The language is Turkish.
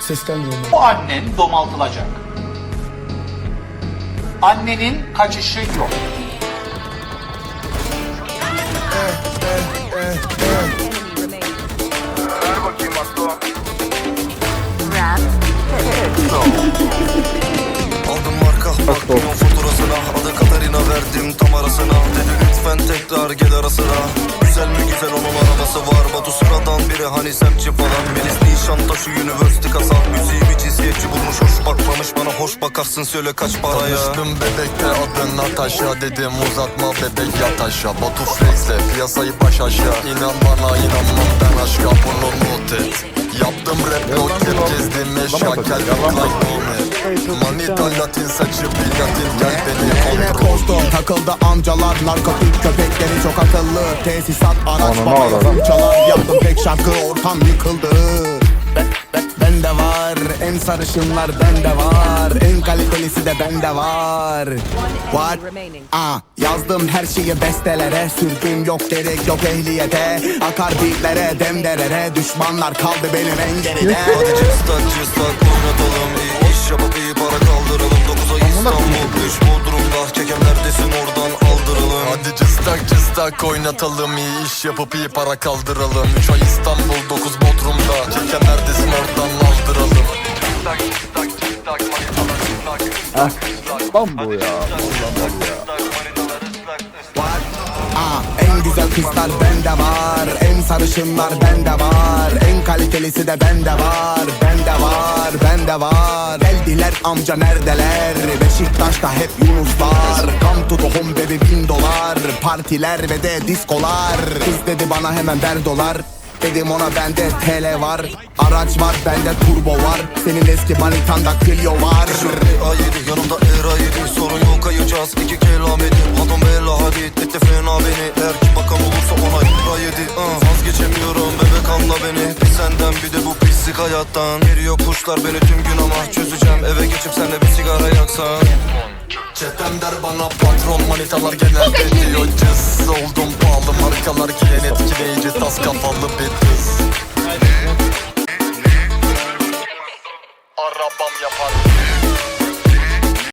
Seslendiriyorum. Bu annen domaltılacak. Annenin kaçışı yok. Verdim tam arasına Dedi. Lütfen tekrar gel ara sıra Güzel mi güzel onun arabası var. Batu sıradan biri hani semtçi falan. Melis Nişantaşı University kasa Müziği bir cinsiyetçi bulmuş Bana hoş bakarsın söyle kaç paraya. Tanıştım bebekte adın Natasha. Dedim uzatma bebek yat aşağı. Batu flexle piyasayı baş aşağı. İnan bana inanmam ben aşka. Bunu not et. Yaptım rap yok hep gezdim eşya Nomer Manita latin saçı bir latin gel beni Yine kontrol koştum takıldı amcalar Narkotik köpekleri çok akıllı. Tesisat araç baba yazım çalar. Yaptım tek şarkı ortam yıkıldı Be- be- Bende var. En sarışınlar bende var. En kalitelisi de bende var. What? Aa, yazdım her şeyi bestelere. Sürdüm yok gerek yok ehliyete. Akar beatlere demderere Düşmanlar kaldı benim en geride cıstak oynatalım iyi iş yapıp iyi para kaldıralım. 3 ay İstanbul 9 Bodrum'da. Çeken neredesin oradan aldıralım. Lan bu ya. Aa, en güzel kızlar bende var. En sarışınlar bende var. En kalitelisi de bende var Bende var, bende var Geldiler amca neredeler? Beşiktaş'ta hep Yunuslar Come to the home baby bin dolar. Partiler ve de diskolar. Kız dedi bana hemen ver dolar. Dedim ona bende TL var. Araç var bende turbo var. Senin eski manitanda Clio var. A7 yanımda Era 7 Sorun yok. Kayacağız iki edin Adam bella hadi teklif fena beni. Eğer ki bakan olursa ona Era 7 uh, Vazgeçemiyorum bebek anla beni Bir senden bir de bu pislik hayattan. Geliyor kuşlar beni tüm gün ama Çözeceğim. Eve geçip senle bir sigara yaksan. Çetem der bana patron manitalar genelde diyor cız Oldum pahalı markalar giyen etkileyici tas kafalı bir kız. Arabam yapar